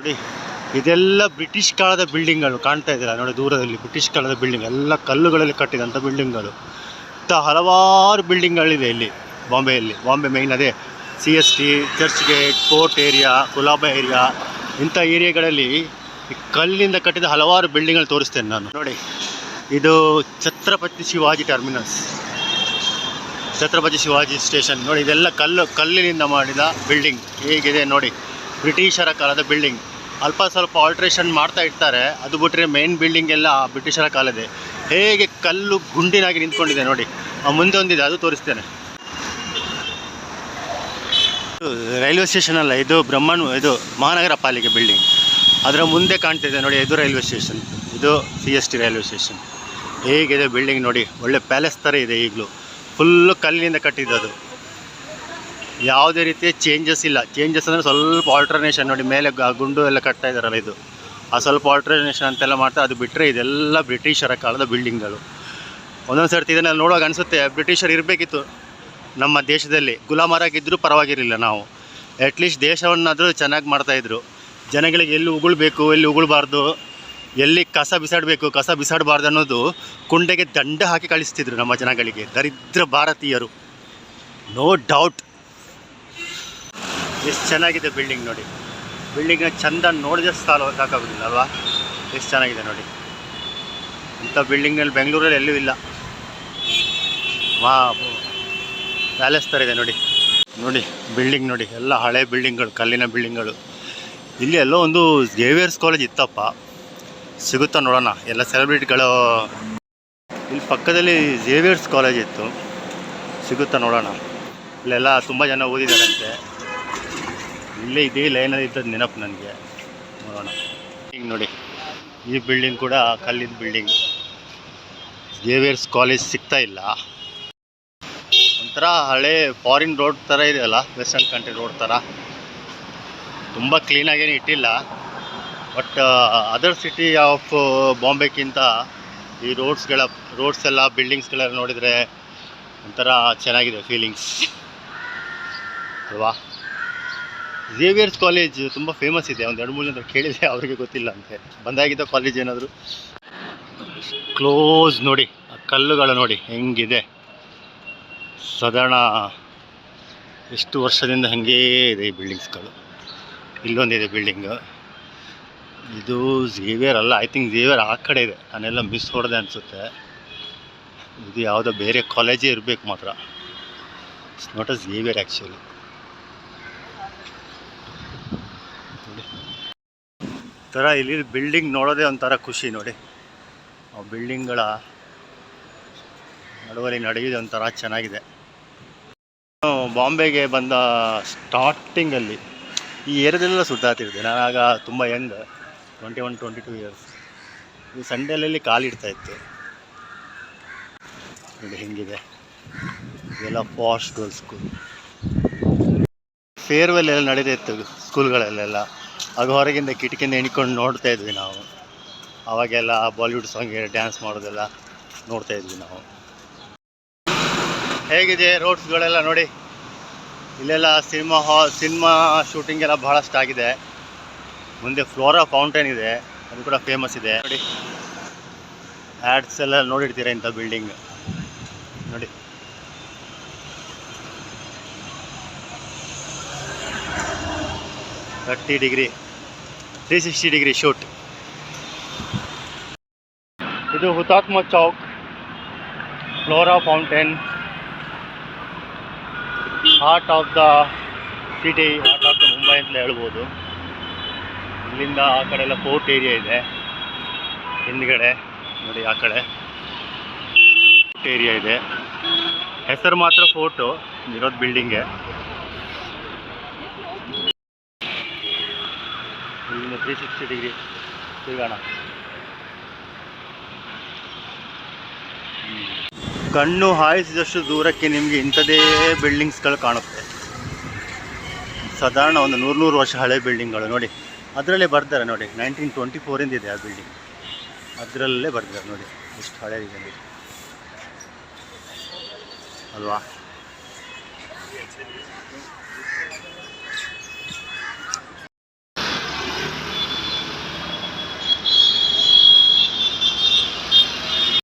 ನೋಡಿ, ಇದೆಲ್ಲ ಬ್ರಿಟಿಷ್ ಕಾಲದ ಬಿಲ್ಡಿಂಗ್ಗಳು ಕಾಣ್ತಾ ಇದ್ದೀರಾ ನೋಡಿ ದೂರದಲ್ಲಿ ಬ್ರಿಟಿಷ್ ಕಾಲದ ಬಿಲ್ಡಿಂಗ್, ಎಲ್ಲ ಕಲ್ಲುಗಳಲ್ಲಿ ಕಟ್ಟಿದಂಥ ಬಿಲ್ಡಿಂಗ್ಗಳು. ಇಂಥ ಹಲವಾರು ಬಿಲ್ಡಿಂಗ್ಗಳಿದೆ ಇಲ್ಲಿ, ಬಾಂಬೆಯಲ್ಲಿ. ಬಾಂಬೆ ಮೈನ್ ಅದೇ C S T church gate fort area Colaba area ಇಂಥ ಏರಿಯಾಗಳಲ್ಲಿ ಕಲ್ಲಿಂದ ಕಟ್ಟಿದ ಹಲವಾರು ಬಿಲ್ಡಿಂಗ್ಗಳು ತೋರಿಸ್ತೇನೆ ನಾನು. ನೋಡಿ, ಇದು ಛತ್ರಪತಿ ಶಿವಾಜಿ ಟರ್ಮಿನಸ್ ಛತ್ರಪತಿ ಶಿವಾಜಿ ಸ್ಟೇಷನ್ ನೋಡಿ, ಇದೆಲ್ಲ ಕಲ್ಲು, ಕಲ್ಲಿನಿಂದ ಮಾಡಿದ ಬಿಲ್ಡಿಂಗ್ ಹೇಗಿದೆ ನೋಡಿ. ಬ್ರಿಟಿಷರ ಕಾಲದ ಬಿಲ್ಡಿಂಗ್ ಅಲ್ಪ ಸ್ವಲ್ಪ ಆಲ್ಟ್ರೇಷನ್ ಮಾಡ್ತಾ ಇರ್ತಾರೆ, ಅದು ಬಿಟ್ಟರೆ ಮೇನ್ ಬಿಲ್ಡಿಂಗ್ ಎಲ್ಲ ಬ್ರಿಟಿಷರ ಕಾಲದೆ ಹೇಗೆ ಕಲ್ಲು ಗುಂಡಿನಾಗಿ ನಿಂತ್ಕೊಂಡಿದೆ ನೋಡಿ. ಮುಂದೆ ಒಂದಿದೆ, ಅದು ತೋರಿಸ್ತೇನೆ. ರೈಲ್ವೆ ಸ್ಟೇಷನ್ ಅಲ್ಲ, ಇದು ಬ್ರಹ್ಮಣ್ ಇದು ಮಹಾನಗರ ಪಾಲಿಕೆ ಬಿಲ್ಡಿಂಗ್ ಅದರ ಮುಂದೆ ಕಾಣ್ತಿದೆ ನೋಡಿ, ಇದು ರೈಲ್ವೆ ಸ್ಟೇಷನ್, ಇದು C S T railway station. ಹೇಗಿದೆ ಬಿಲ್ಡಿಂಗ್ ನೋಡಿ, ಒಳ್ಳೆ ಪ್ಯಾಲೇಸ್ ಥರ ಇದೆ ಈಗಲೂ. ಫುಲ್ಲು ಕಲ್ಲಿನಿಂದ ಕಟ್ಟಿದ್ದದು. ಯಾವುದೇ ರೀತಿಯ ಚೇಂಜಸ್ ಇಲ್ಲ. ಚೇಂಜಸ್ ಅಂದರೆ ಸ್ವಲ್ಪ ಆಲ್ಟ್ರನೇಷನ್ ನೋಡಿ, ಮೇಲೆ ಗುಂಡು ಎಲ್ಲ ಕಟ್ತಾ ಇದ್ದಾರಲ್ಲ ಇದು. ಆ ಸ್ವಲ್ಪ ಆಲ್ಟ್ರನೇಷನ್ ಅಂತೆಲ್ಲ ಮಾಡ್ತಾ ಅದು ಬಿಟ್ಟರೆ ಇದೆಲ್ಲ ಬ್ರಿಟಿಷರ ಕಾಲದ ಬಿಲ್ಡಿಂಗ್ಗಳು ಒಂದೊಂದು ಸರ್ತಿ ಇದನ್ನು ನೋಡುವಾಗ ಅನಿಸುತ್ತೆ, ಬ್ರಿಟಿಷರು ಇರಬೇಕಿತ್ತು ನಮ್ಮ ದೇಶದಲ್ಲಿ. ಗುಲಾಮರಾಗಿದ್ದರೂ ಪರವಾಗಿರಲಿಲ್ಲ ನಾವು. ಅಟ್ಲೀಸ್ಟ್ ದೇಶವನ್ನಾದರೂ ಚೆನ್ನಾಗಿ ಮಾಡ್ತಾಯಿದ್ರು ಜನಗಳಿಗೆ ಎಲ್ಲಿ ಉಗುಳ್ಬೇಕು, ಎಲ್ಲಿ ಉಗುಳ್ಬಾರ್ದು, ಎಲ್ಲಿ ಕಸ ಬಿಸಾಡಬೇಕು, ಕಸ ಬಿಸಾಡಬಾರ್ದು ಅನ್ನೋದು ಕುಂಡೆಗೆ ದಂಡ ಹಾಕಿ ಕಳಿಸ್ತಿದ್ರು ನಮ್ಮ ಜನಗಳಿಗೆ. ದರಿದ್ರ ಭಾರತೀಯರು. ನೋ ಡೌಟ್ ಎಷ್ಟು ಚೆನ್ನಾಗಿದೆ ಬಿಲ್ಡಿಂಗ್ ನೋಡಿ. ಬಿಲ್ಡಿಂಗ್ನ ಚಂದ ನೋಡಿದ್ರೆ ಸಾಲ ಸಾಕಾಗೋದಿಲ್ಲ ಅಲ್ವಾ? ಎಷ್ಟು ಚೆನ್ನಾಗಿದೆ ನೋಡಿ. ಇಂಥ ಬಿಲ್ಡಿಂಗ್ನಲ್ಲಿ ಬೆಂಗಳೂರಲ್ಲಿ ಎಲ್ಲೂ ಇಲ್ಲ. ವಾ, ಪ್ಯಾಲೇಸ್ ಥರ ಇದೆ ನೋಡಿ. ನೋಡಿ ಬಿಲ್ಡಿಂಗ್ ನೋಡಿ. ಎಲ್ಲ ಹಳೆ ಬಿಲ್ಡಿಂಗ್ಗಳು ಕಲ್ಲಿನ ಬಿಲ್ಡಿಂಗ್ಗಳು ಇಲ್ಲಿ ಎಲ್ಲೋ ಒಂದು ಜೇವಿಯರ್ಸ್ ಕಾಲೇಜ್ ಇತ್ತಪ್ಪ. ಸಿಗುತ್ತಾ ನೋಡೋಣ. ಎಲ್ಲ ಸೆಲೆಬ್ರಿಟಿಗಳು ಇಲ್ಲಿ ಪಕ್ಕದಲ್ಲಿ ಜೇವಿಯರ್ಸ್ ಕಾಲೇಜ್ ಇತ್ತು. ಸಿಗುತ್ತಾ ನೋಡೋಣ. ಇಲ್ಲೆಲ್ಲ ತುಂಬ ಜನ ಓದಿದಾರಂತೆ. ಇಲ್ಲೇ ಇದೇ ಲೈನಲ್ಲಿ ಇದ್ದದ್ದು ನೆನಪು ನನಗೆ. ನೋಡೋಣ. ಹಿಂಗೆ ನೋಡಿ, ಈ ಬಿಲ್ಡಿಂಗ್ ಕೂಡ ಕಲ್ಲಿನ ಬಿಲ್ಡಿಂಗ್ ಜೇವಿಯರ್ಸ್ ಕಾಲೇಜ್ ಸಿಗ್ತಾ ಇಲ್ಲ. ಒಂಥರ ಹಳೆ ಫಾರಿನ್ ರೋಡ್ ಥರ ಇದೆಯಲ್ಲ ವೆಸ್ಟರ್ನ್ ಕಂಟ್ರಿ ರೋಡ್ ಥರ. ತುಂಬ ಕ್ಲೀನಾಗೇನು ಇಟ್ಟಿಲ್ಲ. ಬಟ್ ಅದರ್ ಸಿಟಿ ಆಫ್ ಬಾಂಬೆಗಿಂತ ಈ ರೋಡ್ಸ್ಗಳ ರೋಡ್ಸ್ ಎಲ್ಲ ಬಿಲ್ಡಿಂಗ್ಸ್ಗಳೆಲ್ಲ ನೋಡಿದರೆ ಒಂಥರ ಚೆನ್ನಾಗಿದೆ ಫೀಲಿಂಗ್ಸ್ ಅಲ್ವಾ? ಝೇವಿಯರ್ಸ್ ಕಾಲೇಜ್ ತುಂಬ ಫೇಮಸ್ ಇದೆ. ಒಂದು ಎರಡು ಮೂರು ಜನ ಕೇಳಿದೆ ಅವರಿಗೆ ಗೊತ್ತಿಲ್ಲ ಅಂತೆ. ಬಂದಾಗಿದ್ದ ಕಾಲೇಜ್ ಏನಾದರೂ? ಕ್ಲೋಸ್ ನೋಡಿ. ಆ ಕಲ್ಲುಗಳು ನೋಡಿ. ಹೆಂಗಿದೆ? ಸಾಧಾರಣ ಎಷ್ಟು ವರ್ಷದಿಂದ ಹಂಗೇ ಇದೆ ಈ ಬಿಲ್ಡಿಂಗ್ಸ್ಗಳು ಇಲ್ಲೊಂದಿದೆ ಬಿಲ್ಡಿಂಗು ಇದು ಝೇವಿಯರ್ ಅಲ್ಲ. ಐ ಥಿಂಕ್ ಝೇವಿಯರ್ ಆ ಕಡೆ ಇದೆ. ನಾನೆಲ್ಲ ಮಿಸ್ ಹೊಡೆದೆ ಅನಿಸುತ್ತೆ. ಇದು ಯಾವುದೋ ಬೇರೆ ಕಾಲೇಜೇ ಇರಬೇಕು ಮಾತ್ರ. It's not a Xavier actually ಥರ ಇಲ್ಲಿ ಬಿಲ್ಡಿಂಗ್ ನೋಡೋದೇ ಒಂಥರ ಖುಷಿ ನೋಡಿ. ಆ ಬಿಲ್ಡಿಂಗ್ಗಳ ನಡುವಲ್ಲಿ ನಡೆಯೋದು ಒಂಥರ ಚೆನ್ನಾಗಿದೆ. ನಾನು ಬಾಂಬೆಗೆ ಬಂದ ಸ್ಟಾರ್ಟಿಂಗಲ್ಲಿ ಈ ಏರಿಯಾದಲ್ಲೆಲ್ಲ ಸುತ್ತಾಡ್ತಿದ್ದೆ ನಾನು ಆಗ ತುಂಬ young twenty one twenty two years ಈ ಸಂಡೇಲಲ್ಲಿ ಕಾಲಿಡ್ತಾ ಇತ್ತು. ನೋಡಿ ಹೆಂಗಿದೆ. ಇದೆಲ್ಲ ಫಾಸ್ಟ್ ಗರ್ಲ್ಸ್ ಸ್ಕೂಲ್ ಫೇರ್ವೆಲ್ ಎಲ್ಲ ನಡೀತಾ ಇತ್ತು ಸ್ಕೂಲ್ಗಳಲ್ಲೆಲ್ಲ ಆಗ ಹೊರಗಿಂದ ಕಿಟಕಿಯಿಂದ ಎಣ್ಕೊಂಡು ನೋಡ್ತಾ ಇದ್ವಿ ನಾವು. ಅವಾಗೆಲ್ಲ ಬಾಲಿವುಡ್ ಸಾಂಗ್ ಡ್ಯಾನ್ಸ್ ಮಾಡೋದೆಲ್ಲ ನೋಡ್ತಾ ಇದ್ವಿ ನಾವು. ಹೇಗಿದೆ ರೋಡ್ಸ್ಗಳೆಲ್ಲ ನೋಡಿ? ಇಲ್ಲೆಲ್ಲ ಸಿನಿಮಾ ಹಾಲ್ ಸಿನಿಮಾ ಶೂಟಿಂಗ್ ಎಲ್ಲ ಬಹಳಷ್ಟು ಆಗಿದೆ. ಮುಂದೆ ಫ್ಲೋರಾ ಫೌಂಟೇನ್ ಇದೆ, ಅದು ಕೂಡ ಫೇಮಸ್ ಇದೆ. ನೋಡಿ. ಆ್ಯಡ್ಸ್ ಎಲ್ಲ ನೋಡಿರ್ತೀರ ಇಂಥ ಬಿಲ್ಡಿಂಗ್ ನೋಡಿ. Thirty degree three sixty degree shoot ಇದು Hutatma Chowk, Flora Fountain. Heart of the city heart of the Mumbai ಅಂತಲೇ ಹೇಳ್ಬೋದು. ಇಲ್ಲಿಂದ ಆ ಕಡೆ ಎಲ್ಲ ಫೋರ್ಟ್ ಏರಿಯಾ ಇದೆ. ಹಿಂದ್ಗಡೆ, ನೋಡಿ ಆ ಕಡೆ. ಏರಿಯಾ ಇದೆ. ಹೆಸರು ಮಾತ್ರ ಫೋರ್ಟು ಇರೋದು ಬಿಲ್ಡಿಂಗೆ ಇಲ್ಲಿಂದ ತ್ರೀ ಸಿಕ್ಸ್ಟಿ ಡಿಗ್ರಿ ತಿರುಗೋಣ. ಕಣ್ಣು ಹಾಯಿಸಿದಷ್ಟು ದೂರಕ್ಕೆ ನಿಮಗೆ ಇಂಥದೇ ಬಿಲ್ಡಿಂಗ್ಸ್ಗಳು ಕಾಣುತ್ತೆ. ಸಾಧಾರಣ ಒಂದು ನೂರು ನೂರು ವರ್ಷ ಹಳೆ ಬಿಲ್ಡಿಂಗ್ಗಳು ನೋಡಿ. ಅದರಲ್ಲೇ ಬರ್ತಾರೆ ನೋಡಿ. ನೈನ್ಟೀನ್ ಟ್ವೆಂಟಿ ಫೋರಿಂದ ಇದೆ ಆ ಬಿಲ್ಡಿಂಗ್. ಅದರಲ್ಲೇ ಬರ್ತಾರೆ ನೋಡಿ. ಎಷ್ಟು ಹಳೆ ಇದೆ ನೋಡಿ. ಅಲ್ವಾ?